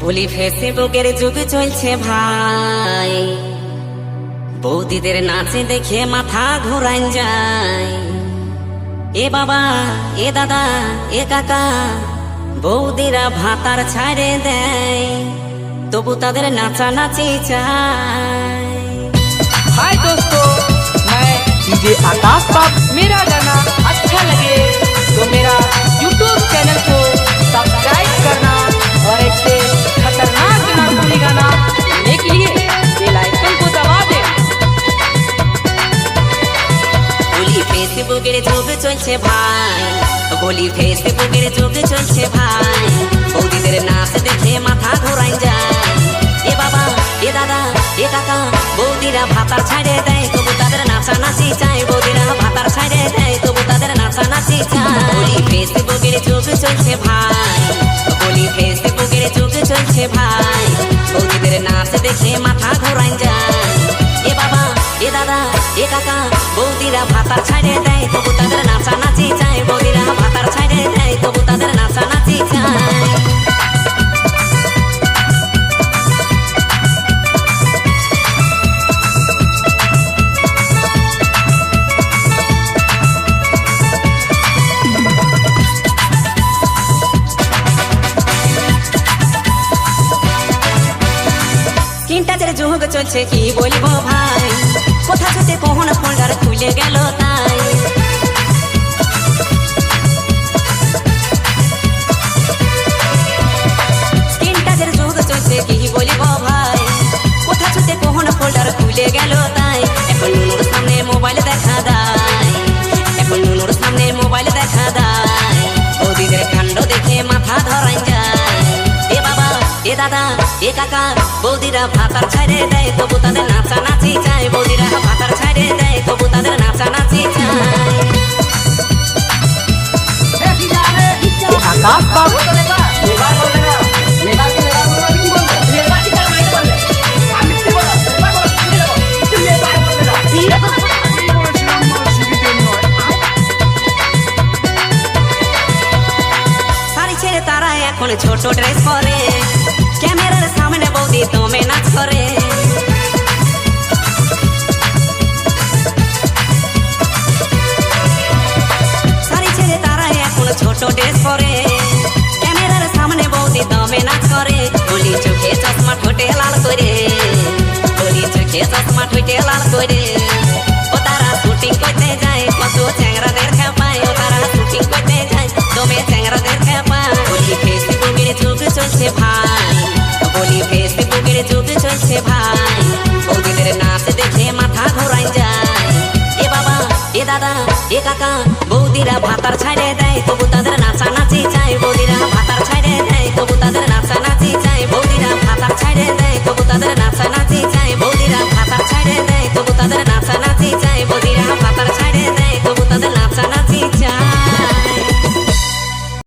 বলি ফেসবুকের যুগ চলছে ভাই বৌদিদের নাচে দেখে মাথা ঘোরান যায় এ বাবা এ দাদা এ কাকা বৌদিরা ভাতার ছাড়ে দেয় তবু তাদের নাচানাচি চায় हाय दोस्तों मैं डीजे आकाश बाब ফেসবুকের যুগ চলছে ভাই। বলি ফেসবুকের যুগ চলছে ভাই। বৌদিদের নাচ দেখে মাথা ঘোরাই যায়। এ বাবা, এ দাদা, এ কাকা, বৌদিরা ভাতার ছাড়ে দেয়, তবু তাদের নাচানাচি চায়। বৌদিরা ভাতার ছাড়ে দেয়, তবু তাদের নাচানাচি চায়। বলি ফেসবুকের যুগ চলছে ভাই। বলি ফেসবুকের যুগ চলছে ভাই। বৌদিদের নাচ দেখে মাথা ঘোরাই যায়। এ বাবা, এ দাদা, এ কাকা বৌদিরা ভাতার ছাড়ে দেয়, তবু তাদের নাচানাচি চায়। বৌদিরা ভাতার ছাড়ে দেয়, তবু তাদের নাচানাচি চায়। স্ক্রিন টাচের যুগ চলছে, কি বলব ভাই? কোথা ছুটে কখন ফোল্ডার গেল তাই এখন নুনুর সামনে মোবাইল দেখা দেয় এখন নুনুর সামনে মোবাইল দেখা দেয় বৌদিদের কাণ্ড দেখে মাথা ধরাই এ বাবা এ দাদা এ কাকা বৌদিরা ভাতার ছাড়ে দেয় তবু তাদের নাচা নাচি চায় বৌদিরা ভাতার ছাড়ে দেয় তবু তাদের নাচা নাচি চায় কাকা এখন ছোট ড্রেস পরে। ক্যামেরার সামনে বৌদি দমে নাচ করে। শাড়ি ছেড়ে তারা এখন ছোট ড্রেস পরে। ক্যামেরার সামনে বৌদি দমে নাচ করে। বলি চোখে চশমা ঠোঁটে লাল করে। দাদা, এ কাকা, বৌদিরা ভাতার ছাড়ে দেয়, তবু তাদের নাচানাচি চায় বৌদিরা ভাতার ছাড়ে দেয়, তবু তাদের